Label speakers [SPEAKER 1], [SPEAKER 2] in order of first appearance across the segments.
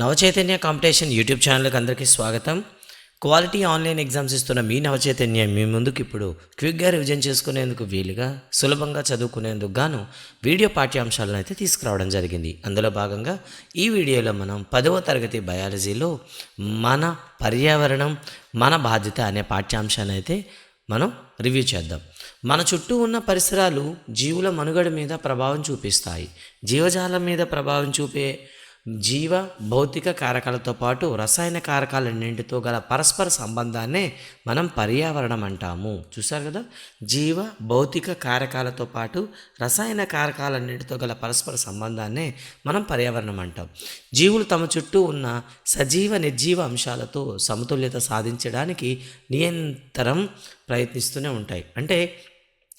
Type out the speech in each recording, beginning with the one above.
[SPEAKER 1] Navachaitanya competition YouTube ఛానల్కి అందరికీ స్వాగతం. క్వాలిటీ ఆన్లైన్ ఎగ్జామ్స్ ఇస్తున్న మీ నవచైతన్య మీ ముందుకు ఇప్పుడు క్విక్గా రివిజన్ చేసుకునేందుకు వీలుగా సులభంగా చదువుకునేందుకు గాను వీడియో పాఠ్యాంశాలను అయితే తీసుకురావడం జరిగింది. అందులో భాగంగా ఈ వీడియోలో మనం పదవ తరగతి బయాలజీలో మన పర్యావరణం మన బాధ్యత అనే పాఠ్యాంశాన్ని అయితే మనం రివ్యూ చేద్దాం. మన చుట్టూ ఉన్న పరిసరాలు జీవుల మనుగడ మీద ప్రభావం చూపిస్తాయి. జీవజాలం మీద ప్రభావం చూపే జీవ భౌతిక కారకాలతో పాటు రసాయన కారకాలన్నింటితో గల పరస్పర సంబంధాన్నే మనం పర్యావరణం అంటాము. చూసారు కదా? జీవ భౌతిక కారకాలతో పాటు రసాయన కారకాలన్నింటితో గల పరస్పర సంబంధాన్నే మనం పర్యావరణం అంటాం. జీవులు తమ చుట్టూ ఉన్న సజీవ నిర్జీవ అంశాలతో సమతుల్యత సాధించడానికి నిరంతరం ప్రయత్నిస్తూనే ఉంటాయి. అంటే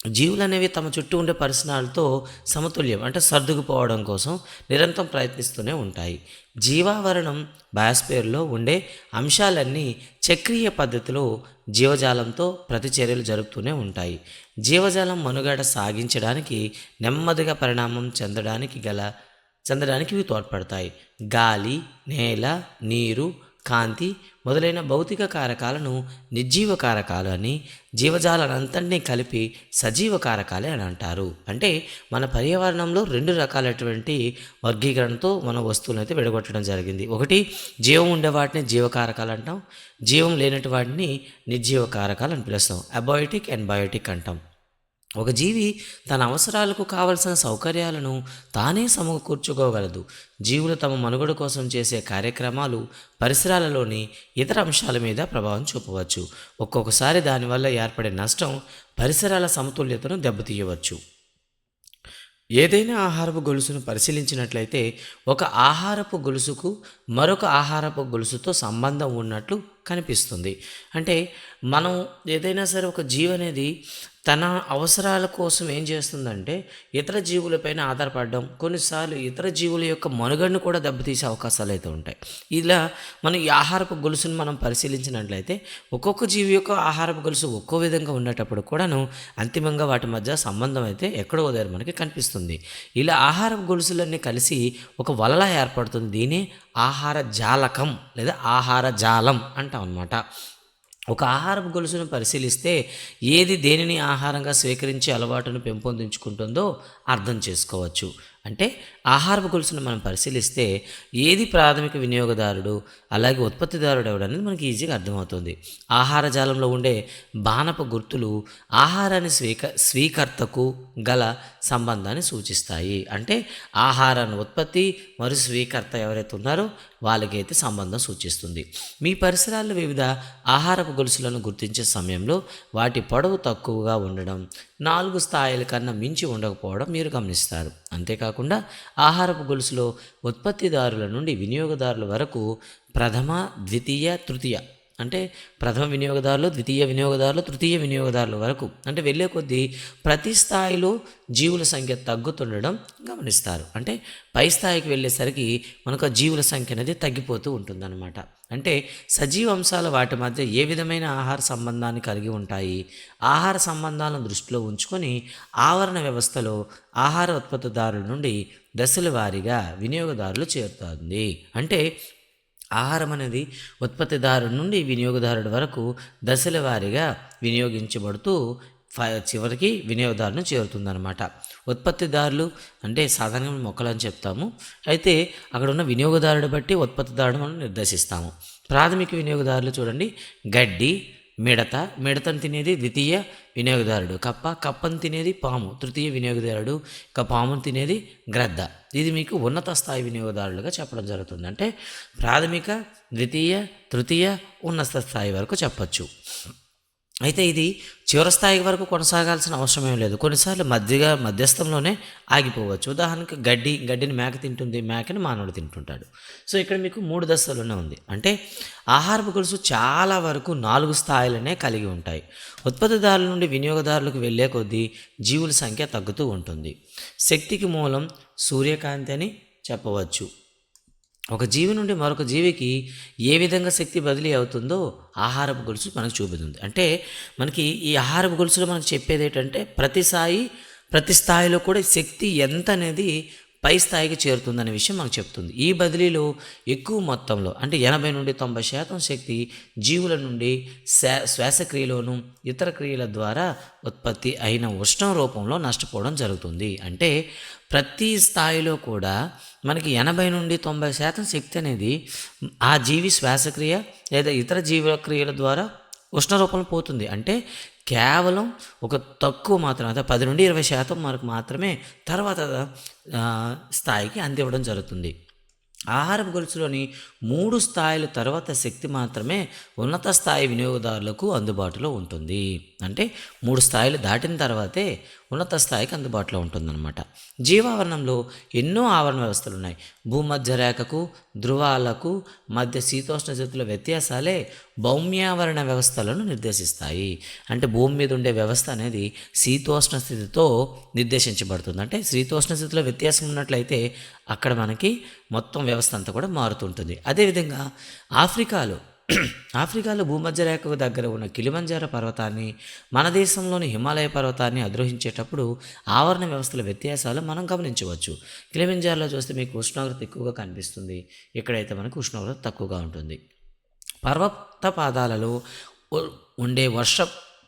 [SPEAKER 1] జీవులు అనేవి తమ చుట్టూ ఉండే పరిసరాలతో సమతుల్యం అంటే సర్దుకుపోవడం కోసం నిరంతరం ప్రయత్నిస్తూనే ఉంటాయి. జీవావరణం బయాస్పేర్లో ఉండే అంశాలన్నీ చక్రీయ పద్ధతిలో జీవజాలంతో ప్రతిచర్యలు జరుపుతూనే ఉంటాయి. జీవజాలం మనుగడ సాగించడానికి నెమ్మదిగా పరిణామం చెందడానికి గల చెందడానికి ఇవి తోడ్పడతాయి. గాలి నేల నీరు కాంతి మొదలైన భౌతిక కారకాలను నిర్జీవ కారకాలు అని జీవజాలనంతటినీ కలిపి సజీవ కారకాలే అని అంటారు. అంటే మన పర్యావరణంలో రెండు రకాలైనటువంటి వర్గీకరణతో మన వస్తువులను అయితే విడగొట్టడం జరిగింది. ఒకటి జీవం ఉండే వాటిని జీవకారకాలు అంటాం. జీవం లేనటి వాటిని నిర్జీవ కారకాలు అని పిలుస్తాం. అబయోటిక్ అండ్ బయోటిక్ అంటాం. ఒక జీవి తన అవసరాలకు కావలసిన సౌకర్యాలను తానే సమకూర్చుకోగలదు. జీవులు తమ మనుగడ కోసం చేసే కార్యక్రమాలు పరిసరాలలోని ఇతర అంశాల మీద ప్రభావం చూపవచ్చు. ఒక్కొక్కసారి దానివల్ల ఏర్పడే నష్టం పరిసరాల సమతుల్యతను దెబ్బతీయవచ్చు. ఏదైనా ఆహారపు గొలుసును పరిశీలించినట్లయితే ఒక ఆహారపు గొలుసుకు మరొక ఆహారపు గొలుసుతో సంబంధం ఉన్నట్లు కనిపిస్తుంది. అంటే మనం ఏదైనా సరే ఒక జీవి అనేది తన అవసరాల కోసం ఏం చేస్తుందంటే ఇతర జీవులపైన ఆధారపడడం కొన్నిసార్లు ఇతర జీవుల యొక్క మనుగడను కూడా దెబ్బతీసే అవకాశాలు అయితే ఉంటాయి. ఇలా మనం ఈ ఆహారపు గొలుసును మనం పరిశీలించినట్లయితే ఒక్కొక్క జీవి యొక్క ఆహారపు గొలుసు ఒక్కో విధంగా ఉండేటప్పుడు కూడాను అంతిమంగా వాటి మధ్య సంబంధం అయితే ఎక్కడో దగ్గర మనకి కనిపిస్తుంది. ఇలా ఆహారపు గొలుసులన్నీ కలిసి ఒక వలలా ఏర్పడుతుంది. దీనే ఆహార జాలకం లేదా ఆహార జాలం అంటాం అనమాట ఒక ఆహారపు గొలుసును పరిశీలిస్తే ఏది దేనిని ఆహారంగా స్వీకరించే అలవాటును పెంపొందించుకుంటుందో అర్థం చేసుకోవచ్చు. అంటే ఆహారపు గొలుసును మనం పరిశీలిస్తే ఏది ప్రాథమిక వినియోగదారుడు అలాగే ఉత్పత్తిదారుడు ఎవడనేది మనకి ఈజీగా అర్థమవుతుంది. ఆహార జాలంలో ఉండే బాణపు గుర్తులు ఆహారాన్ని స్వీక స్వీకర్తకు గల సంబంధాన్ని సూచిస్తాయి. అంటే ఆహారాన్ని ఉత్పత్తి మరియు స్వీకర్త ఎవరైతే ఉన్నారో వాళ్ళకైతే సంబంధం సూచిస్తుంది. మీ పరిసరాల్లో వివిధ ఆహారపు గొలుసులను గుర్తించే సమయంలో వాటి పొడవు తక్కువగా ఉండడం నాలుగు స్థాయిల కన్నా మించి ఉండకపోవడం మీరు గమనిస్తారు. అంతేకాకుండా ఆహారపు గొలుసులో ఉత్పత్తిదారుల నుండి వినియోగదారుల వరకు ప్రథమ ద్వితీయ తృతీయ అంటే ప్రథమ వినియోగదారులు ద్వితీయ వినియోగదారులు తృతీయ వినియోగదారుల వరకు. అంటే వెళ్ళే కొద్దీ ప్రతి స్థాయిలో జీవుల సంఖ్య తగ్గుతుండడం గమనిస్తారు. అంటే పై స్థాయికి వెళ్ళేసరికి మనకు జీవుల సంఖ్య అనేది తగ్గిపోతూ ఉంటుందన్నమాట. అంటే సజీవ అంశాలు వాటి మధ్య ఏ విధమైన ఆహార సంబంధాన్ని కలిగి ఉంటాయి? ఆహార సంబంధాలను దృష్టిలో ఉంచుకొని ఆవరణ వ్యవస్థలో ఆహార ఉత్పత్తిదారుల నుండి దశల వారీగా వినియోగదారులు చేరుతుంది. అంటే ఆహారం అనేది ఉత్పత్తిదారు నుండి వినియోగదారుడి వరకు దశల వారీగా వినియోగించబడుతూ చివరికి వినియోగదారుని చేరుతుందన్నమాట. ఉత్పత్తిదారులు అంటే సాధారణంగా మొక్కలు అని చెప్తాము. అయితే అక్కడ ఉన్న వినియోగదారుడు బట్టి ఉత్పత్తిదారుడు మనం నిర్దేశిస్తాము. ప్రాథమిక వినియోగదారులు చూడండి. గడ్డి మిడత మిడతను తినేది ద్వితీయ వినియోగదారుడు. కప్ప కప్పను తినేది పాము తృతీయ వినియోగదారుడు. ఇక పామును తినేది గ్రద్ద. ఇది మీకు ఉన్నత స్థాయి వినియోగదారులుగా చెప్పడం జరుగుతుంది. అంటే ప్రాథమిక ద్వితీయ తృతీయ ఉన్నత స్థాయి వరకు చెప్పచ్చు. అయితే ఇది చివరి స్థాయి వరకు కొనసాగాల్సిన అవసరం ఏం లేదు. కొన్నిసార్లు మధ్యగా మధ్యస్థంలోనే ఆగిపోవచ్చు. ఉదాహరణకు గడ్డి గడ్డిని మేక తింటుంది మేకని మానవుడు తింటుంటాడు. సో ఇక్కడ మీకు మూడు దశలోనే ఉంది. అంటే ఆహారపు గొలుసు చాలా వరకు నాలుగు స్థాయిలనే కలిగి ఉంటాయి. ఉత్పత్తిదారుల నుండి వినియోగదారులకు వెళ్ళే కొద్దీ జీవుల సంఖ్య తగ్గుతూ ఉంటుంది. శక్తికి మూలం సూర్యకాంతి అని చెప్పవచ్చు. ఒక జీవి నుండి మరొక జీవికి ఏ విధంగా శక్తి బదిలీ అవుతుందో ఆహారపు గొలుసు మనకు చూపుతుంది అంటే మనకి ఈ ఆహారపు గొలుసులో మనకు చెప్పేది ఏంటంటే ప్రతి స్థాయి ప్రతి స్థాయిలో కూడా శక్తి ఎంత అనేది పై స్థాయికి చేరుతుందనే విషయం మనకు చెప్తుంది. ఈ బదిలీలో ఎక్కువ మొత్తంలో అంటే ఎనభై నుండి తొంభై శాతం శక్తి జీవుల నుండి శ్వా శ్వాసక్రియలోను ఇతర క్రియల ద్వారా ఉత్పత్తి అయిన ఉష్ణం రూపంలో నష్టపోవడం జరుగుతుంది. అంటే ప్రతి స్థాయిలో కూడా మనకి ఎనభై నుండి తొంభై శాతం శక్తి అనేది ఆ జీవి శ్వాసక్రియ లేదా ఇతర జీవక్రియల ద్వారా ఉష్ణ రూపంలో పోతుంది. అంటే కేవలం ఒక తక్కువ మాత్రం అదే పది నుండి ఇరవై శాతం వరకు మాత్రమే తర్వాత స్థాయికి అందివ్వడం జరుగుతుంది. ఆహారపు గొలుసులోని మూడు స్థాయిల తర్వాత శక్తి మాత్రమే ఉన్నత స్థాయి వినియోగదారులకు అందుబాటులో ఉంటుంది. అంటే మూడు స్థాయిలు దాటిన తర్వాతే ఉన్నత స్థాయికి అందుబాటులో ఉంటుందన్నమాట. జీవావరణంలో ఎన్నో ఆవరణ వ్యవస్థలు ఉన్నాయి భూమధ్య రేఖకు ధృవాలకు మధ్య శీతోష్ణ స్థితుల వ్యత్యాసాలే భౌమ్యావరణ వ్యవస్థలను నిర్దేశిస్తాయి. అంటే భూమి మీద ఉండే వ్యవస్థ అనేది శీతోష్ణ స్థితితో నిర్దేశించబడుతుంది. అంటే శీతోష్ణ స్థితిలో వ్యత్యాసం ఉన్నట్లయితే అక్కడ మనకి మొత్తం వ్యవస్థ అంతా కూడా మారుతుంటుంది అదేవిధంగా ఆఫ్రికాలో ఆఫ్రికాలో భూమధ్య రేఖకు దగ్గర ఉన్న కిలిమంజార పర్వతాన్ని మన దేశంలోని హిమాలయ పర్వతాన్ని అధిరోహించేటప్పుడు ఆవరణ వ్యవస్థల వ్యత్యాసాలు మనం గమనించవచ్చు. కిలిమంజార్లో చూస్తే మీకు ఉష్ణోగ్రత ఎక్కువగా కనిపిస్తుంది. ఇక్కడైతే మనకు ఉష్ణోగ్రత తక్కువగా ఉంటుంది. పర్వత పాదాలలో ఉండే వర్ష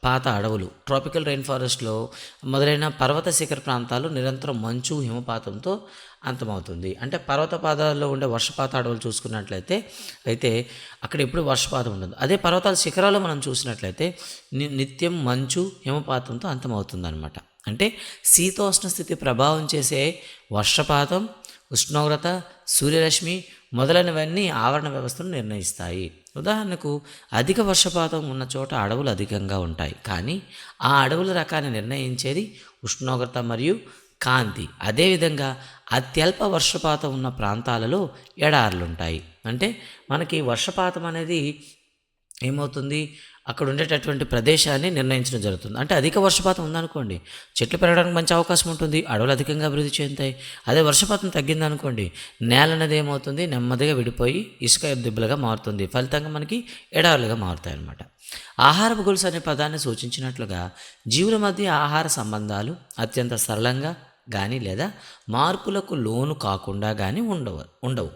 [SPEAKER 1] పాత అడవులు. ట్రాపికల్ రెయిన్ ఫారెస్ట్లో మొదలైన పర్వత శిఖర ప్రాంతాలు నిరంతరం మంచు హిమపాతంతో అంతమవుతుంది. అంటే పర్వత పాదాల్లో ఉండే వర్షపాత అడవులు చూసుకున్నట్లయితే అయితే అక్కడ ఎప్పుడు వర్షపాతం ఉండదు. అదే పర్వతాల శిఖరాలు మనం చూసినట్లయితే ని- నిత్యం మంచు హిమపాతంతో అంతమవుతుంది అనమాట అంటే శీతోష్ణ స్థితి ప్రభావం చేసే వర్షపాతం ఉష్ణోగ్రత సూర్యరశ్మి మొదలైనవన్నీ ఆవరణ వ్యవస్థను నిర్ణయిస్తాయి. ఉదాహరణకు అధిక వర్షపాతం ఉన్న చోట అడవులు అధికంగా ఉంటాయి. కానీ ఆ అడవుల రకాన్ని నిర్ణయించేది ఉష్ణోగ్రత మరియు కాంతి. అదేవిధంగా అత్యల్ప వర్షపాతం ఉన్న ప్రాంతాలలో ఎడార్లుంటాయి. అంటే మనకి వర్షపాతం అనేది ఏమవుతుంది? అక్కడ ఉండేటటువంటి ప్రదేశాన్ని నిర్ణయించడం జరుగుతుంది. అంటే అధిక వర్షపాతం ఉందనుకోండి చెట్లు పెరగడానికి మంచి అవకాశం ఉంటుంది అడవులు అధికంగా అభివృద్ధి చెందుతాయి. అదే వర్షపాతం తగ్గిందనుకోండి నేల అనేది ఏమవుతుంది నెమ్మదిగా విడిపోయి ఇసుక దిబ్బలుగా మారుతుంది. ఫలితంగా మనకి ఎడారులుగా మారుతాయి అన్నమాట ఆహారపు గొలుసు అనే పదాన్ని సూచించినట్లుగా జీవుల మధ్య ఆహార సంబంధాలు అత్యంత సరళంగా కానీ లేదా మార్పులకు లోను కాకుండా కానీ ఉండవు ఉండవు.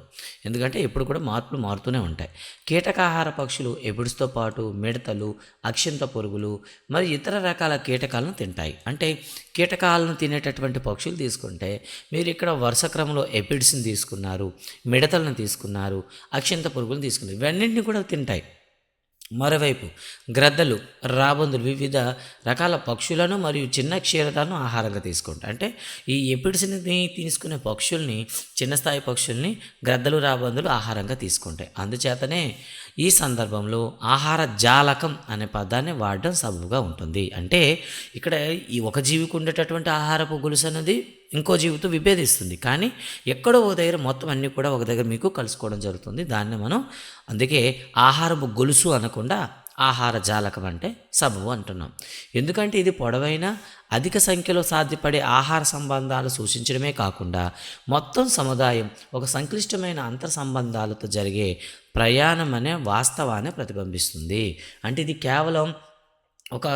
[SPEAKER 1] ఎందుకంటే ఎప్పుడు కూడా మార్పులు మారుతూనే ఉంటాయి. కీటకాహార పక్షులు ఎబిడ్స్తో పాటు మిడతలు అక్షింత పురుగులు మరి ఇతర రకాల కీటకాలను తింటాయి. అంటే కీటకాలను తినేటటువంటి పక్షులు తీసుకుంటే మీరు ఇక్కడ వరుస క్రమంలో ఎపిడ్స్ని తీసుకున్నారు మిడతలను తీసుకున్నారు అక్షింత పురుగులు తీసుకున్నారు. ఇవన్నింటిని కూడా తింటాయి. మరోవైపు గ్రద్దలు రాబందులు వివిధ రకాల పక్షులను మరియు చిన్న క్షీరతను ఆహారంగా తీసుకుంటాయి. అంటే ఈ ఎపిడ్స్ని తీసుకునే పక్షుల్ని చిన్న స్థాయి పక్షుల్ని గ్రద్దలు రాబందులు ఆహారంగా తీసుకుంటాయి. అందుచేతనే ఈ సందర్భంలో ఆహార జాలకం అనే పదాన్ని వాడడం సబబుగా ఉంటుంది. అంటే ఇక్కడ ఈ ఒక జీవికి ఉండేటటువంటి ఆహారపు గొలుసు అనేది ఇంకో జీవితం విభేదిస్తుంది. కానీ ఎక్కడో ఒక దగ్గర మొత్తం అన్నీ కూడా ఒక దగ్గర మీకు కలుసుకోవడం జరుగుతుంది. దాన్ని మనం అందుకే ఆహారపు గొలుసు అనకుండా ఆహార జాలకం అంటే సబబు అంటున్నాం. ఎందుకంటే ఇది పొడవైన అధిక సంఖ్యలో సాధ్యపడే ఆహార సంబంధాలు సూచించడమే కాకుండా మొత్తం సముదాయం ఒక సంక్లిష్టమైన అంతర్ సంబంధాలతో జరిగే ప్రయాణం అనే వాస్తవాన్ని ప్రతిబింబిస్తుంది. అంటే ఇది కేవలం ఒక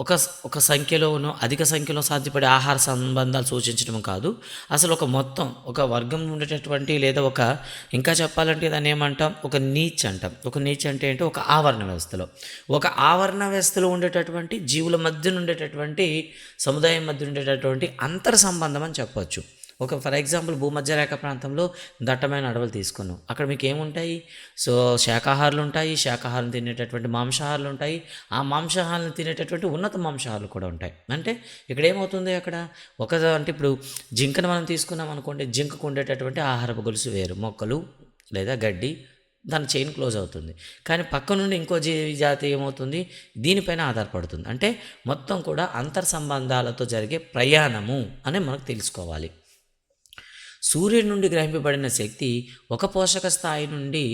[SPEAKER 1] ఒక ఒక సంఖ్యలోనూ అధిక సంఖ్యలో సాధ్యపడే ఆహార సంబంధాలు సూచించడం కాదు. అసలు ఒక మొత్తం ఒక వర్గం ఉండేటటువంటి లేదా ఒక ఇంకా చెప్పాలంటే దాన్ని ఏమంటాం? ఒక నీచ్ అంటాం. ఒక నీచ్ అంటే ఏంటో ఒక ఆవరణ వ్యవస్థలో. ఒక ఆవరణ వ్యవస్థలో ఉండేటటువంటి జీవుల మధ్య ఉండేటటువంటి సముదాయం మధ్య ఉండేటటువంటి అంతర్ సంబంధం అని చెప్పవచ్చు ఒక ఫర్ ఎగ్జాంపుల్ భూమధ్యరేఖ ప్రాంతంలో దట్టమైన అడవులు తీసుకున్నాం. అక్కడ మీకు ఏముంటాయి? సో శాకాహారులు ఉంటాయి శాకాహారం తినేటటువంటి మాంసాహారులు ఉంటాయి. ఆ మాంసాహారాలను తినేటటువంటి ఉన్నత మాంసాహారులు కూడా ఉంటాయి. అంటే ఇక్కడ ఏమవుతుంది అక్కడ? ఒక అంటే ఇప్పుడు జింకను మనం తీసుకున్నాం అనుకోండి జింకకు ఉండేటటువంటి ఆహారపు గొలుసు వేరు. మొక్కలు లేదా గడ్డి దాని చైన్ క్లోజ్ అవుతుంది. కానీ పక్క నుండి ఇంకో జీవి జాతి ఏమవుతుంది? దీనిపైన ఆధారపడుతుంది. అంటే మొత్తం కూడా అంతర్ సంబంధాలతో జరిగే ప్రయాణము అని మనకు తెలుసుకోవాలి. సూర్యుడి నుండి గ్రహింపబడిన శక్తి ఒక పోషక స్థాయి నుండి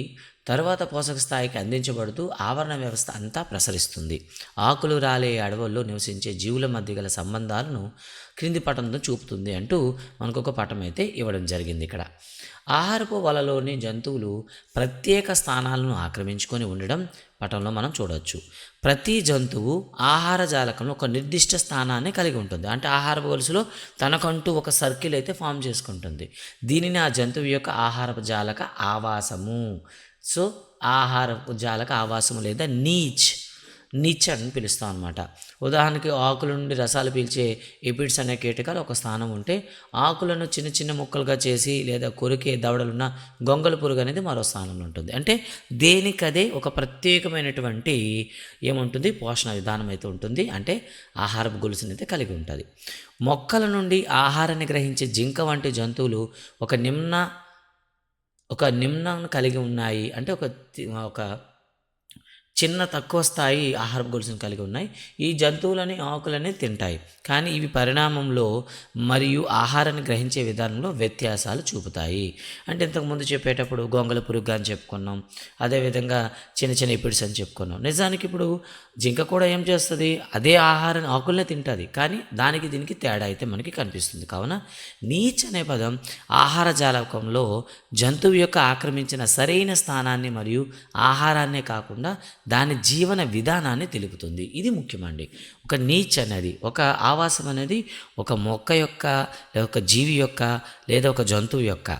[SPEAKER 1] తరువాత పోషక స్థాయికి అందించబడుతూ ఆవరణ వ్యవస్థ అంతా ప్రసరిస్తుంది. ఆకులు రాలే అడవుల్లో నివసించే జీవుల మధ్య గల సంబంధాలను క్రింది పటంతో చూపుతుంది అంటూ మనకు ఒక పటం అయితే ఇవ్వడం జరిగింది ఇక్కడ. ఆహారపు వలలోని జంతువులు ప్రత్యేక స్థానాలను ఆక్రమించుకొని ఉండడం పటంలో మనం చూడవచ్చు ప్రతి జంతువు ఆహార జాలకంలో ఒక నిర్దిష్ట స్థానాన్ని కలిగి ఉంటుంది. అంటే ఆహార గొలుసులో తనకంటూ ఒక సర్కిల్ అయితే ఫామ్ చేసుకుంటుంది. దీనిని ఆ జంతువు యొక్క ఆహార జాలక ఆవాసము సో ఆహారం జాలకు ఆవాసము లేదా నీచ్ నీచ్ అని పిలుస్తాం అనమాట ఉదాహరణకి ఆకుల నుండి రసాలు పీల్చే ఎపిడ్స్ అనే కీటకాలు ఒక స్థానం ఉంటే ఆకులను చిన్న చిన్న ముక్కలుగా చేసి లేదా కొరికే దవడలున్న గొంగళ పురుగు అనేది మరో స్థానంలో ఉంటుంది. అంటే దేనికదే ఒక ప్రత్యేకమైనటువంటి ఏముంటుంది? పోషణ విధానం అయితే ఉంటుంది. అంటే ఆహారపు గొలుసుని అయితే కలిగి ఉంటుంది. మొక్కల నుండి ఆహారాన్ని గ్రహించే జింక వంటి జంతువులు ఒక నిమ్న ఒక నిమ్నాన్ని కలిగి ఉన్నాయి అంటే ఒక ఒక చిన్న తక్కువ స్థాయి ఆహారపు గొలుసును కలిగి ఉన్నాయి. ఈ జంతువులని ఆకులని తింటాయి. కానీ ఇవి పరిణామంలో మరియు ఆహారాన్ని గ్రహించే విధానంలో వ్యత్యాసాలు చూపుతాయి. అంటే ఇంతకుముందు చెప్పేటప్పుడు గొంగల పురుగు అని చెప్పుకున్నాం. అదేవిధంగా చిన్న చిన్న ఇప్పిడ్స్ అని చెప్పుకున్నాం. నిజానికి ఇప్పుడు జింక కూడా ఏం చేస్తుంది? అదే ఆహారాన్ని ఆకులనే తింటుంది. కానీ దానికి దీనికి తేడా అయితే మనకి కనిపిస్తుంది. కావున నీచ్ అనే పదం ఆహార జాలకంలో జంతువు యొక్క ఆక్రమించిన సరైన స్థానాన్ని మరియు ఆహారాన్నే కాకుండా దాని జీవన విధానాన్ని తెలుపుతుంది. ఇది ముఖ్యమండి. ఒక నీచ్ అనేది ఒక ఆవాసం అనేది ఒక మొక్క యొక్క ఒక జీవి యొక్క లేదా ఒక జంతువు యొక్క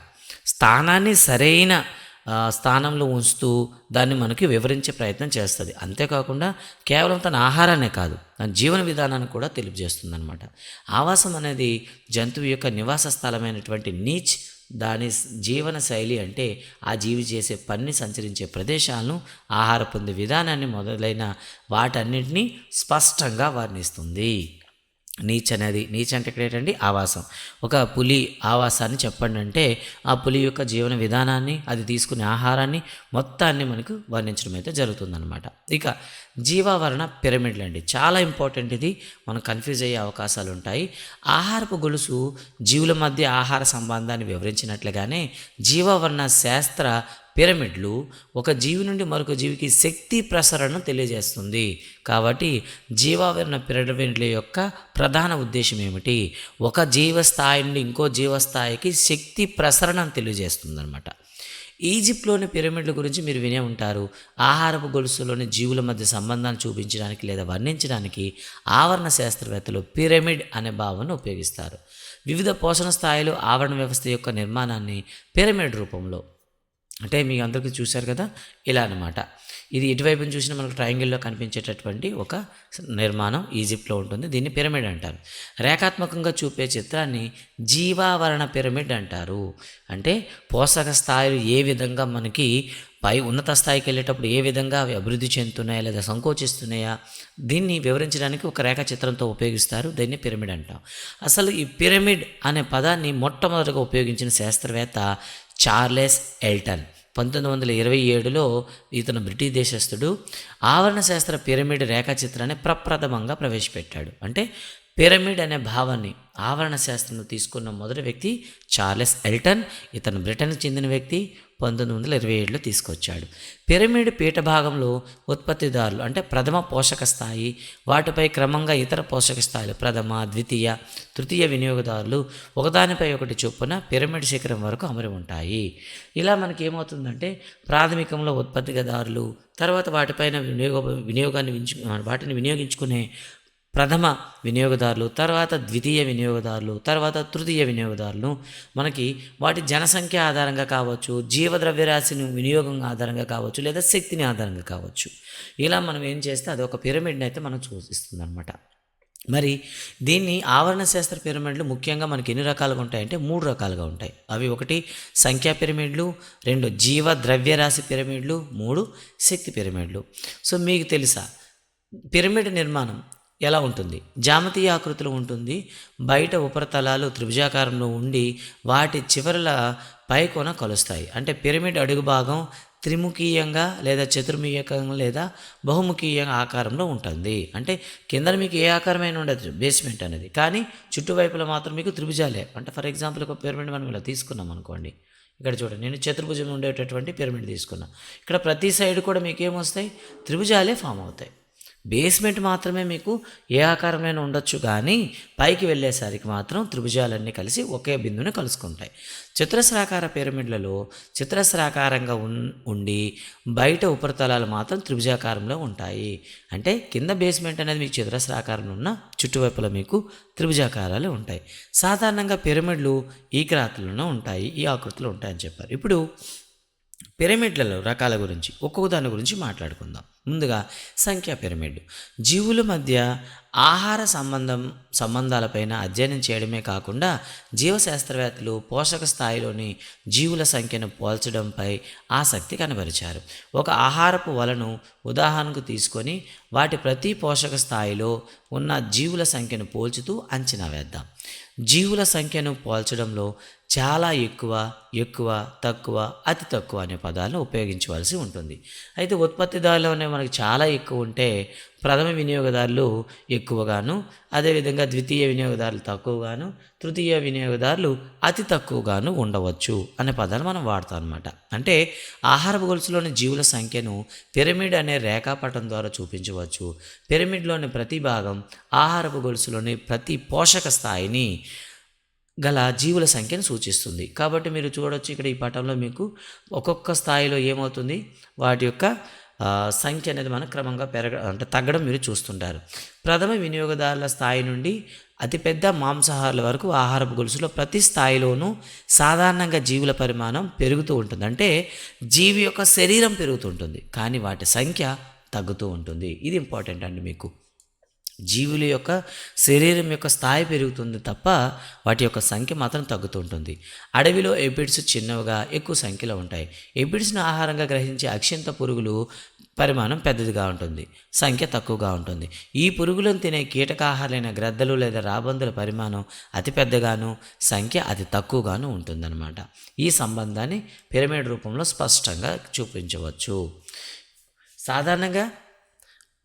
[SPEAKER 1] స్థానాన్ని సరైన స్థానంలో ఉంచుతూ దాన్ని మనకి వివరించే ప్రయత్నం చేస్తుంది. అంతేకాకుండా కేవలం తన ఆహారాన్నే కాదు తన జీవన విధానాన్ని కూడా తెలియజేస్తుంది అనమాట ఆవాసం అనేది జంతువు యొక్క నివాస స్థలమైనటువంటి నీచ్ దాని జీవన శైలి అంటే ఆ జీవి చేసే పని సంచరించే ప్రదేశాలను ఆహార పొందే విధానాన్ని మొదలైన వాటన్నిటినీ స్పష్టంగా వర్ణిస్తుంది. నీచ్ అనేది నీచ్ అంటే ఇక్కడ ఏంటండి? ఆవాసం. ఒక పులి ఆవాసాన్ని చెప్పండి అంటే ఆ పులి యొక్క జీవన విధానాన్ని అది తీసుకునే ఆహారాన్ని మొత్తాన్ని మనకు వర్ణించడం అయితే జరుగుతుందన్నమాట. ఇక జీవావరణ పిరమిడ్లు అండి. చాలా ఇంపార్టెంట్ ఇది. మనం కన్ఫ్యూజ్ అయ్యే అవకాశాలు ఉంటాయి. ఆహారపు గొలుసు జీవుల మధ్య ఆహార సంబంధాన్ని వివరించినట్లుగానే జీవావరణ శాస్త్ర పిరమిడ్లు ఒక జీవి నుండి మరొక జీవికి శక్తి ప్రసరణను తెలియజేస్తుంది. కాబట్టి జీవావరణ పిరమిడ్ల యొక్క ప్రధాన ఉద్దేశం ఏమిటి? ఒక జీవస్థాయి నుండి ఇంకో జీవస్థాయికి శక్తి ప్రసరణను తెలియజేస్తుంది అనమాట ఈజిప్ట్లోని పిరమిడ్ల గురించి మీరు వినే ఉంటారు. ఆహారపు గొలుసులోని జీవుల మధ్య సంబంధాన్ని చూపించడానికి లేదా వర్ణించడానికి ఆవరణ శాస్త్రవేత్తలు పిరమిడ్ అనే భావనను ఉపయోగిస్తారు. వివిధ పోషణ స్థాయిలు ఆవరణ వ్యవస్థ యొక్క నిర్మాణాన్ని పిరమిడ్ రూపంలో అంటే మీ అందరికీ చూశారు కదా ఇలా అనమాట ఇది ఇటువైపు చూసిన మనకు ట్రయాంగిల్లో కనిపించేటటువంటి ఒక నిర్మాణం ఈజిప్ట్లో ఉంటుంది. దీన్ని పిరమిడ్ అంటారు. రేఖాత్మకంగా చూపే చిత్రాన్ని జీవావరణ పిరమిడ్ అంటారు. అంటే పోషక స్థాయిలు ఏ విధంగా మనకి పై ఉన్నత స్థాయికి వెళ్ళేటప్పుడు ఏ విధంగా అవి అభివృద్ధి చెందుతున్నాయా లేదా సంకోచిస్తున్నాయా దీన్ని వివరించడానికి ఒక రేఖాచిత్రంతో ఉపయోగిస్తారు. దీన్ని పిరమిడ్ అంటాం. అసలు ఈ పిరమిడ్ అనే పదాన్ని మొట్టమొదటిగా ఉపయోగించిన శాస్త్రవేత్త చార్లెస్ ఎల్టన్. పంతొమ్మిది వందల ఇరవై ఏడులో ఇతను బ్రిటిష్ దేశస్థుడు. ఆవరణ శాస్త్ర పిరమిడ్ రేఖాచిత్రాన్ని ప్రప్రథమంగా ప్రవేశపెట్టాడు. అంటే పిరమిడ్ అనే భావాన్ని ఆవరణ శాస్త్రంలో తీసుకున్న మొదటి వ్యక్తి చార్లెస్ ఎల్టన్ ఇతను బ్రిటన్కి చెందిన వ్యక్తి. పంతొమ్మిది వందల ఇరవై ఏడులో తీసుకొచ్చాడు. పిరమిడ్ పీఠ భాగంలో ఉత్పత్తిదారులు అంటే ప్రథమ పోషక స్థాయి వాటిపై క్రమంగా ఇతర పోషక స్థాయిలు ప్రథమ ద్వితీయ తృతీయ వినియోగదారులు ఒకదానిపై ఒకటి చొప్పున పిరమిడ్ శిఖరం వరకు అమరి ఉంటాయి. ఇలా మనకి ఏమవుతుందంటే ప్రాథమికంలో ఉత్పత్తిదారులు తర్వాత వాటిపైన వినియోగ వినియోగాన్ని వాటిని వినియోగించుకునే ప్రథమ వినియోగదారులు తర్వాత ద్వితీయ వినియోగదారులు తర్వాత తృతీయ వినియోగదారులు. మనకి వాటి జనసంఖ్య ఆధారంగా కావచ్చు జీవద్రవ్యరాశిని వినియోగం ఆధారంగా కావచ్చు లేదా శక్తిని ఆధారంగా కావచ్చు. ఇలా మనం ఏం చేస్తే అది ఒక పిరమిడ్ని అయితే మనం సూచిస్తుంది అనమాట మరి దీన్ని ఆవరణ శాస్త్ర పిరమిడ్లు ముఖ్యంగా మనకి ఎన్ని రకాలుగా ఉంటాయంటే మూడు రకాలుగా ఉంటాయి. అవి ఒకటి సంఖ్యా పిరమిడ్లు రెండు జీవ ద్రవ్యరాశి పిరమిడ్లు మూడు శక్తి పిరమిడ్లు. సో మీకు తెలుసా పిరమిడ్ నిర్మాణం ఎలా ఉంటుంది? జామతీయ ఆకృతిలో ఉంటుంది. బయట ఉపరితలాలు త్రిభుజాకారంలో ఉండి వాటి చివరల పైకొన కలుస్తాయి. అంటే పిరమిడ్ అడుగు భాగం త్రిముఖీయంగా లేదా చతుర్ముఖీయంగా లేదా బహుముఖీయంగా ఆకారంలో ఉంటుంది. అంటే కింద మీకు ఏ ఆకారమైన ఉండదు. బేస్మెంట్ అనేది. కానీ చుట్టువైపుల మాత్రం మీకు త్రిభుజాలే. అంటే ఫర్ ఎగ్జాంపుల్ ఒక పిరమిడ్ మనం ఇలా తీసుకున్నాం అనుకోండి. ఇక్కడ చూడండి. నేను చతుర్భుజం ఉండేటటువంటి పిరమిడ్ తీసుకున్నా. ఇక్కడ ప్రతి సైడ్ కూడా మీకు ఏమొస్తాయి? త్రిభుజాలే ఫామ్ అవుతాయి. బేస్మెంట్ మాత్రమే మీకు ఏ ఆకారంలోనే ఉండొచ్చు కానీ పైకి వెళ్ళేసరికి మాత్రం త్రిభుజాలన్నీ కలిసి ఒకే బిందుని కలుసుకుంటాయి. చతురస్రాకార పిరమిడ్లలో చతురస్రాకారంగా ఉన్ ఉండి బయట ఉపరితలాలు మాత్రం త్రిభుజాకారంలో ఉంటాయి. అంటే కింద బేస్మెంట్ అనేది మీకు చతురస్రాకారంలో ఉన్న చుట్టువైపుల మీకు త్రిభుజాకారాలు ఉంటాయి. సాధారణంగా పిరమిడ్లు ఈ క్రాతులలో ఉంటాయి ఈ ఆకృతిలో ఉంటాయని చెప్పారు. ఇప్పుడు పిరమిడ్లలో రకాల గురించి ఒక్కొక్క దాని గురించి మాట్లాడుకుందాం. ముందుగా సంఖ్యా పిరమిడ్. జీవుల మధ్య ఆహార సంబంధం సంబంధాలపైన అధ్యయనం చేయడమే కాకుండా జీవశాస్త్రవేత్తలు పోషక స్థాయిలోని జీవుల సంఖ్యను పోల్చడంపై ఆసక్తి కనబరిచారు. ఒక ఆహారపు వలను ఉదాహరణకు తీసుకొని వాటి ప్రతి పోషక స్థాయిలో ఉన్న జీవుల సంఖ్యను పోల్చుతూ అంచనా వేద్దాం. జీవుల సంఖ్యను పోల్చడంలో చాలా ఎక్కువ ఎక్కువ తక్కువ అతి తక్కువ అనే పదాలను ఉపయోగించవలసి ఉంటుంది. అయితే ఉత్పత్తిదారులోనే మనకి చాలా ఎక్కువ ఉంటే ప్రథమ వినియోగదారులు ఎక్కువగాను అదేవిధంగా ద్వితీయ వినియోగదారులు తక్కువగాను తృతీయ వినియోగదారులు అతి తక్కువగాను ఉండవచ్చు అనే పదాలు మనం వాడతాం అనమాట అంటే ఆహారపు గొలుసులోని జీవుల సంఖ్యను పిరమిడ్ అనే రేఖాపటం ద్వారా చూపించవచ్చు. పిరమిడ్లోని ప్రతి భాగం ఆహారపు గొలుసులోని ప్రతి పోషక స్థాయిని గల జీవుల సంఖ్యను సూచిస్తుంది. కాబట్టి మీరు చూడొచ్చు ఇక్కడ ఈ పటంలో మీకు ఒక్కొక్క స్థాయిలో ఏమవుతుంది? వాటి యొక్క సంఖ్య అనేది మనం క్రమంగా పెరగ అంటే తగ్గడం మీరు చూస్తుంటారు. ప్రథమ వినియోగదారుల స్థాయి నుండి అతిపెద్ద మాంసాహారుల వరకు ఆహారపు గొలుసులో ప్రతి స్థాయిలోనూ సాధారణంగా జీవుల పరిమాణం పెరుగుతూ ఉంటుంది. అంటే జీవి యొక్క శరీరం పెరుగుతుంటుంది కానీ వాటి సంఖ్య తగ్గుతూ ఉంటుంది. ఇది ఇంపార్టెంట్ అండి మీకు. జీవుల యొక్క శరీరం యొక్క స్థాయి పెరుగుతుంది తప్ప వాటి యొక్క సంఖ్య మాత్రం తగ్గుతుంటుంది అడవిలో ఎపిడ్స్ చిన్నవిగా ఎక్కువ సంఖ్యలో ఉంటాయి. ఎపిడ్స్ను ఆహారంగా గ్రహించే అక్షింత పురుగులు పరిమాణం పెద్దదిగా ఉంటుంది. సంఖ్య తక్కువగా ఉంటుంది. ఈ పురుగులను తినే కీటకాహారులైన గ్రద్దలు లేదా రాబందుల పరిమాణం అతి పెద్దగాను సంఖ్య అతి తక్కువగాను ఉంటుందన్నమాట. ఈ సంబంధాన్ని పిరమిడ్ రూపంలో స్పష్టంగా చూపించవచ్చు. సాధారణంగా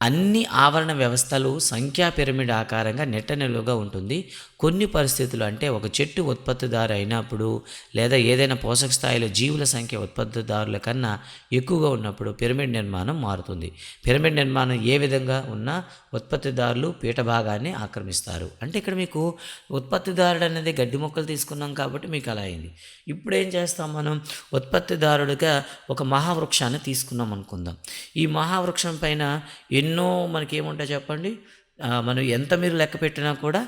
[SPEAKER 1] అన్ని ఆవరణ వ్యవస్థలు సంఖ్యా పిరమిడ్ ఆకారంగా నెట్ట ఉంటుంది. కొన్ని పరిస్థితులు అంటే ఒక చెట్టు ఉత్పత్తిదారు అయినప్పుడు లేదా ఏదైనా పోషక స్థాయిలో జీవుల సంఖ్య ఉత్పత్తిదారుల కన్నా ఎక్కువగా ఉన్నప్పుడు పిరమిడ్ నిర్మాణం మారుతుంది. పిరమిడ్ నిర్మాణం ఏ విధంగా ఉన్నా ఉత్పత్తిదారులు పీఠ భాగాన్ని ఆక్రమిస్తారు. అంటే ఇక్కడ మీకు ఉత్పత్తిదారుడు అనేది గడ్డి మొక్కలు తీసుకున్నాం కాబట్టి మీకు అలా అయింది. ఇప్పుడు ఏం చేస్తాం మనం? ఉత్పత్తిదారుడిగా ఒక మహావృక్షాన్ని తీసుకున్నాం అనుకుందాం. ఈ మహావృక్షం పైన ఎన్నో మనకి ఏముంటాయి చెప్పండి మనం ఎంత మీరు లెక్క పెట్టినా కూడా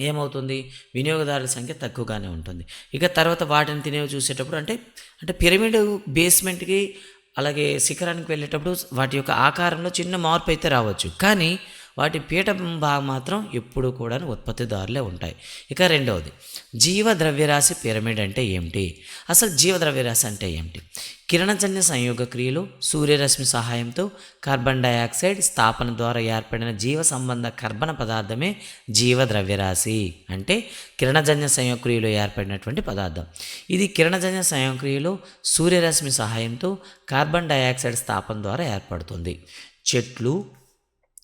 [SPEAKER 1] ఏమవుతుంది? వినియోగదారుల సంఖ్య తక్కువగానే ఉంటుంది. ఇక తర్వాత వాటిని తినేవి చూసేటప్పుడు అంటే అంటే పిరమిడ్ బేస్మెంట్కి అలాగే శిఖరానికి వెళ్ళేటప్పుడు వాటి యొక్క ఆకారంలో చిన్న మార్పు అయితే రావచ్చు. కానీ వాటి పీఠ భాగం మాత్రం ఎప్పుడు కూడా ఉత్పత్తిదారులే ఉంటాయి. ఇక రెండవది జీవ ద్రవ్యరాశి పిరమిడ్ అంటే ఏమిటి? అసలు జీవ ద్రవ్యరాశి అంటే ఏమిటి? కిరణజన్య సంయోగ క్రియలు సూర్యరశ్మి సహాయంతో కార్బన్ డయాక్సైడ్ స్థాపన ద్వారా ఏర్పడిన జీవ సంబంధ కర్బన పదార్థమే జీవ ద్రవ్యరాశి అంటే కిరణజన్య సంయోగక్రియలో ఏర్పడినటువంటి పదార్థం. ఇది కిరణజన్య సంయోగక్రియలో సూర్యరశ్మి సహాయంతో కార్బన్ డయాక్సైడ్ స్థాపన ద్వారా ఏర్పడుతుంది. చెట్లు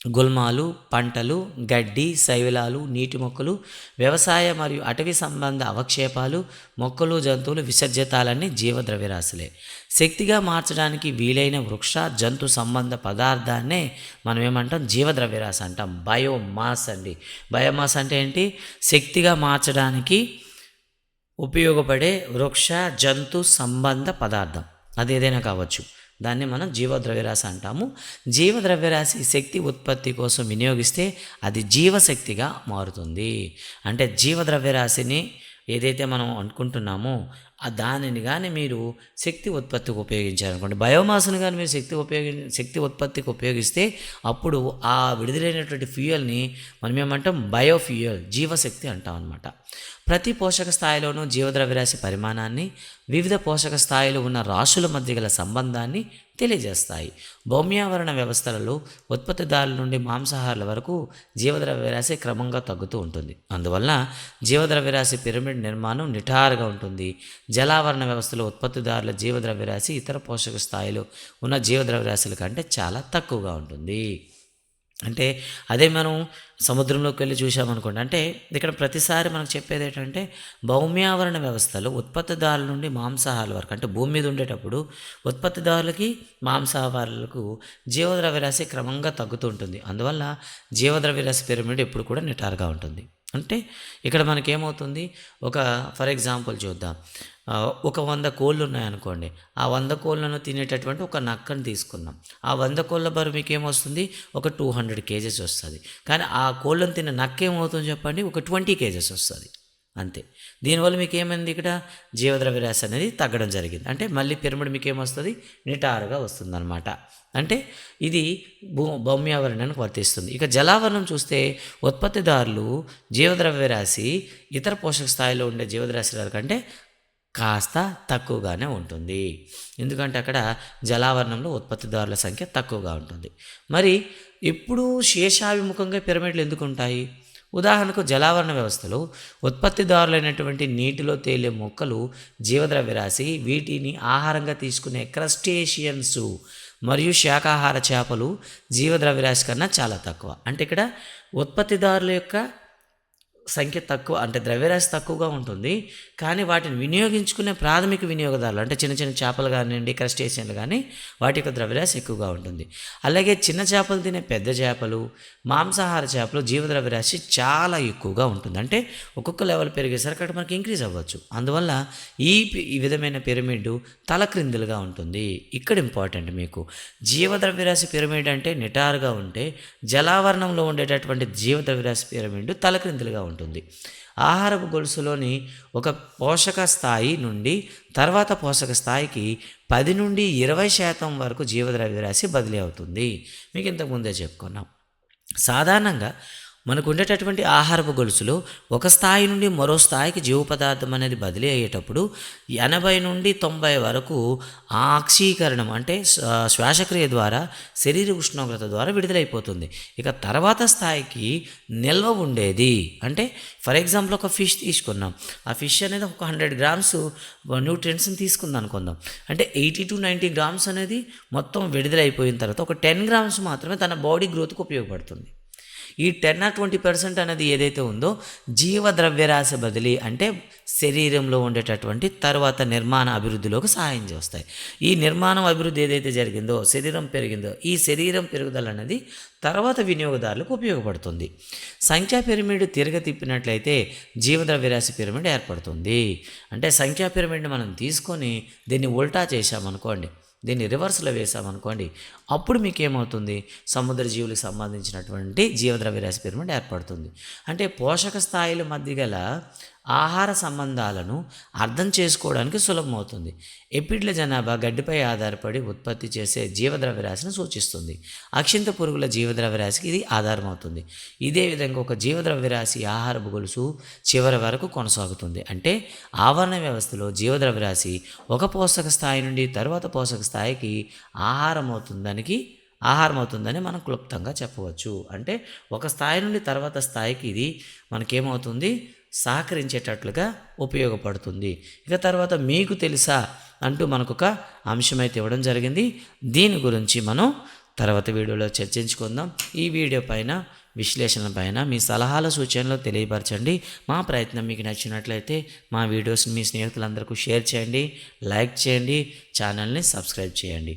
[SPEAKER 1] గుల్మాలు పంటలు గడ్డి శైవలాలు నీటి మొక్కలు వ్యవసాయ మరియు అటవీ సంబంధ అవక్షేపాలు మొక్కలు జంతువులు విసర్జితాలన్నీ జీవద్రవ్యరాశులే. శక్తిగా మార్చడానికి వీలైన వృక్ష జంతు సంబంధ పదార్థాన్నే మనం ఏమంటాం? జీవద్రవ్యరాశి అంటాం. బయోమాస్ అండి. బయోమాస్ అంటే ఏంటి? శక్తిగా మార్చడానికి ఉపయోగపడే వృక్ష జంతు సంబంధ పదార్థం. అది ఏదైనా కావచ్చు. దాన్ని మనం జీవద్రవ్యరాశి అంటాము. జీవద్రవ్యరాశి శక్తి ఉత్పత్తి కోసం వినియోగిస్తే అది జీవశక్తిగా మారుతుంది. అంటే జీవద్రవ్యరాశిని ఏదైతే మనం అనుకుంటున్నామో దానిని కానీ మీరు శక్తి ఉత్పత్తికి ఉపయోగించారనుకోండి. బయోమాస్ని కానీ మీరు శక్తి ఉపయోగి శక్తి ఉత్పత్తికి ఉపయోగిస్తే అప్పుడు ఆ విడుదలైనటువంటి ఫ్యూయల్ని మనం ఏమంటాం? బయోఫ్యూయల్ జీవశక్తి అంటాం అనమాట ప్రతి పోషక స్థాయిలోనూ జీవద్రవ్యరాశి పరిమాణాన్ని వివిధ పోషక స్థాయిలో ఉన్న రాశుల మధ్య గల సంబంధాన్ని తెలియజేస్తాయి. భౌమ్యావరణ వ్యవస్థలలో ఉత్పత్తిదారుల నుండి మాంసాహారుల వరకు జీవద్రవ్యరాశి క్రమంగా తగ్గుతూ ఉంటుంది. అందువల్ల జీవద్రవ్యరాశి పిరమిడ్ నిర్మాణం నిఠారుగా ఉంటుంది. జలావరణ వ్యవస్థలో ఉత్పత్తిదారుల జీవద్రవ్యరాశి ఇతర పోషక స్థాయిలో ఉన్న జీవద్రవ్యరాశుల కంటే చాలా తక్కువగా ఉంటుంది. అంటే అదే మనం సముద్రంలోకి వెళ్ళి చూసామనుకోండి అంటే ఇక్కడ ప్రతిసారి మనకు చెప్పేది ఏంటంటే భౌమ్యావరణ వ్యవస్థలో ఉత్పత్తిదారుల నుండి మాంసాహారాల వరకు అంటే భూమి మీద ఉండేటప్పుడు ఉత్పత్తిదారులకి మాంసాహారులకు జీవద్రవ్యరాశి క్రమంగా తగ్గుతూ ఉంటుంది. అందువల్ల జీవద్రవ్యరాశి పిరమిడ్ ఎప్పుడు కూడా నిటారుగా ఉంటుంది. అంటే ఇక్కడ మనకేమవుతుంది? ఒక ఫర్ ఎగ్జాంపుల్ చూద్దాం. ఒక వంద కోళ్ళు ఉన్నాయనుకోండి ఆ వంద కోళ్ళను తినేటటువంటి ఒక నక్కను తీసుకుందాం. ఆ వంద కోళ్ళ బరువు మీకు ఏమొస్తుంది ఒక టూ హండ్రెడ్ కేజెస్ వస్తుంది. కానీ ఆ కోళ్ళను తిన్న నక్క ఏమవుతుంది చెప్పండి? ఒక ట్వంటీ కేజెస్ వస్తుంది. అంతే. దీనివల్ల మీకు ఏమైంది ఇక్కడ? జీవద్రవ్యరాశి అనేది తగ్గడం జరిగింది. అంటే మళ్ళీ పిరమిడ్ మీకు ఏమొస్తుంది నిటారుగా వస్తుంది అనమాట అంటే ఇది భూ భౌమ్యావరణానికి వర్తిస్తుంది. ఇక జలావరణం చూస్తే ఉత్పత్తిదారులు జీవద్రవ్యరాశి ఇతర పోషక స్థాయిలో ఉండే జీవద్రాశి కంటే కాస్త తక్కువగానే ఉంటుంది. ఎందుకంటే అక్కడ జలావరణంలో ఉత్పత్తిదారుల సంఖ్య తక్కువగా ఉంటుంది. మరి ఎప్పుడూ శేషాభిముఖంగా పిరమిడ్లు ఎందుకు ఉంటాయి? ఉదాహరణకు జలావరణ వ్యవస్థలో ఉత్పత్తిదారులైనటువంటి నీటిలో తేలే మొక్కలు జీవద్రవ్యరాశి వీటిని ఆహారంగా తీసుకునే క్రస్టేషియన్స్ మరియు శాకాహార చేపలు జీవద్రవ్యరాశి కన్నా చాలా తక్కువ. అంటే ఇక్కడ ఉత్పత్తిదారుల యొక్క సంఖ్య తక్కువ అంటే ద్రవ్యరాశి తక్కువగా ఉంటుంది. కానీ వాటిని వినియోగించుకునే ప్రాథమిక వినియోగదారులు అంటే చిన్న చిన్న చేపలు కానివ్వండి క్రస్టేషన్లు కానీ వాటి యొక్క ద్రవ్యరాశి ఎక్కువగా ఉంటుంది. అలాగే చిన్న చేపలు తినే పెద్ద చేపలు మాంసాహార చేపలు జీవద్రవ్యరాశి చాలా ఎక్కువగా ఉంటుంది. అంటే ఒక్కొక్క లెవెల్ పెరిగేసరికి అక్కడ మనకి ఇంక్రీజ్ అవ్వచ్చు. అందువల్ల ఈ పి- ఈ విధమైన పిరమిడ్ తల క్రిందులుగా ఉంటుంది. ఇక్కడ ఇంపార్టెంట్ మీకు. జీవద్రవ్యరాశి పిరమిడ్ అంటే నిటారుగా ఉంటే జలావరణంలో ఉండేటటువంటి జీవద్రవ్యరాశి పిరమిడ్ తలక్రిందులుగా ఉంటుంది. ఆహారపు గొలుసులోని ఒక పోషక స్థాయి నుండి తర్వాత పోషక స్థాయికి పది నుండి ఇరవై శాతం వరకు జీవద్రవ్యరాశి బదిలీ అవుతుంది. మీకు ఇంతకుముందే చెప్పుకున్నాం. సాధారణంగా మనకు ఉండేటటువంటి ఆహారపు గొలుసులో ఒక స్థాయి నుండి మరో స్థాయికి జీవ పదార్థం అనేది బదిలీ అయ్యేటప్పుడు ఎనభై నుండి తొంభై వరకు ఆక్సీకరణం అంటే శ్వాసక్రియ ద్వారా శరీర ఉష్ణోగ్రత ద్వారా విడుదలైపోతుంది. ఇక తర్వాత స్థాయికి నిల్వ ఉండేది. అంటే ఫర్ ఎగ్జాంపుల్ ఒక ఫిష్ తీసుకున్నాం. ఆ ఫిష్ అనేది ఒక హండ్రెడ్ గ్రామ్స్ న్యూట్రియంట్స్ని తీసుకుందాం అనుకుందాం. అంటే ఎయిటీ టు నైంటీ గ్రామ్స్ అనేది మొత్తం విడుదలైపోయిన తర్వాత ఒక టెన్ గ్రామ్స్ మాత్రమే తన బాడీ గ్రోత్కి ఉపయోగపడుతుంది. ఈ టెన్ ఆర్ ట్వంటీ పర్సెంట్ అనేది ఏదైతే ఉందో జీవ ద్రవ్యరాశి బదిలీ అంటే శరీరంలో ఉండేటటువంటి తర్వాత నిర్మాణ అభివృద్ధిలోకి సహాయం చేస్తాయి. ఈ నిర్మాణం అభివృద్ధి ఏదైతే జరిగిందో శరీరం పెరిగిందో ఈ శరీరం పెరుగుదల అనేది తర్వాత వినియోగదారులకు ఉపయోగపడుతుంది. సంఖ్యా పిరమిడ్ తిరగ తిప్పినట్లయితే జీవద్రవ్యరాశి పిరమిడ్ ఏర్పడుతుంది. అంటే సంఖ్యా పిరమిడ్ని మనం తీసుకొని దీన్ని ఉల్టా చేశామనుకోండి దీన్ని రివర్స్లో వేసామనుకోండి అప్పుడు మీకు ఏమవుతుంది సముద్ర జీవులకు సంబంధించినటువంటి జీవద్రవ్య పిరమిడ్ ఏర్పడుతుంది. అంటే పోషక స్థాయిల మధ్య గల ఆహార సంబంధాలను అర్థం చేసుకోవడానికి సులభమవుతుంది. ఎపిడ్ల జనాభా గడ్డిపై ఆధారపడి ఉత్పత్తి చేసే జీవద్రవ్యరాశిని సూచిస్తుంది. అక్షింత పురుగుల జీవద్రవ్యరాశికి ఇది ఆధారమవుతుంది. ఇదే విధంగా ఒక జీవద్రవ్యరాశి ఆహారపు గొలుసు చివరి వరకు కొనసాగుతుంది. అంటే ఆవరణ వ్యవస్థలో జీవద్రవ్యరాశి ఒక పోషక స్థాయి నుండి తరువాత పోషక స్థాయికి ఆహారం అవుతుందానికి ఆహారం అవుతుందని మనం క్లుప్తంగా చెప్పవచ్చు. అంటే ఒక స్థాయి నుండి తర్వాత స్థాయికి ఇది మనకేమవుతుంది? సహకరించేటట్లుగా ఉపయోగపడుతుంది. ఇక తర్వాత మీకు తెలుసా అంటూ మనకు ఒక అంశమైతే ఇవ్వడం జరిగింది. దీని గురించి మనం తర్వాత వీడియోలో చర్చించుకుందాం. ఈ వీడియో పైన విశ్లేషణ పైన మీ సలహాల సూచనలు తెలియపరచండి. మా ప్రయత్నం మీకు నచ్చినట్లయితే మా వీడియోస్ని మీ స్నేహితులందరికీ షేర్ చేయండి లైక్ చేయండి ఛానల్ని సబ్స్క్రైబ్ చేయండి.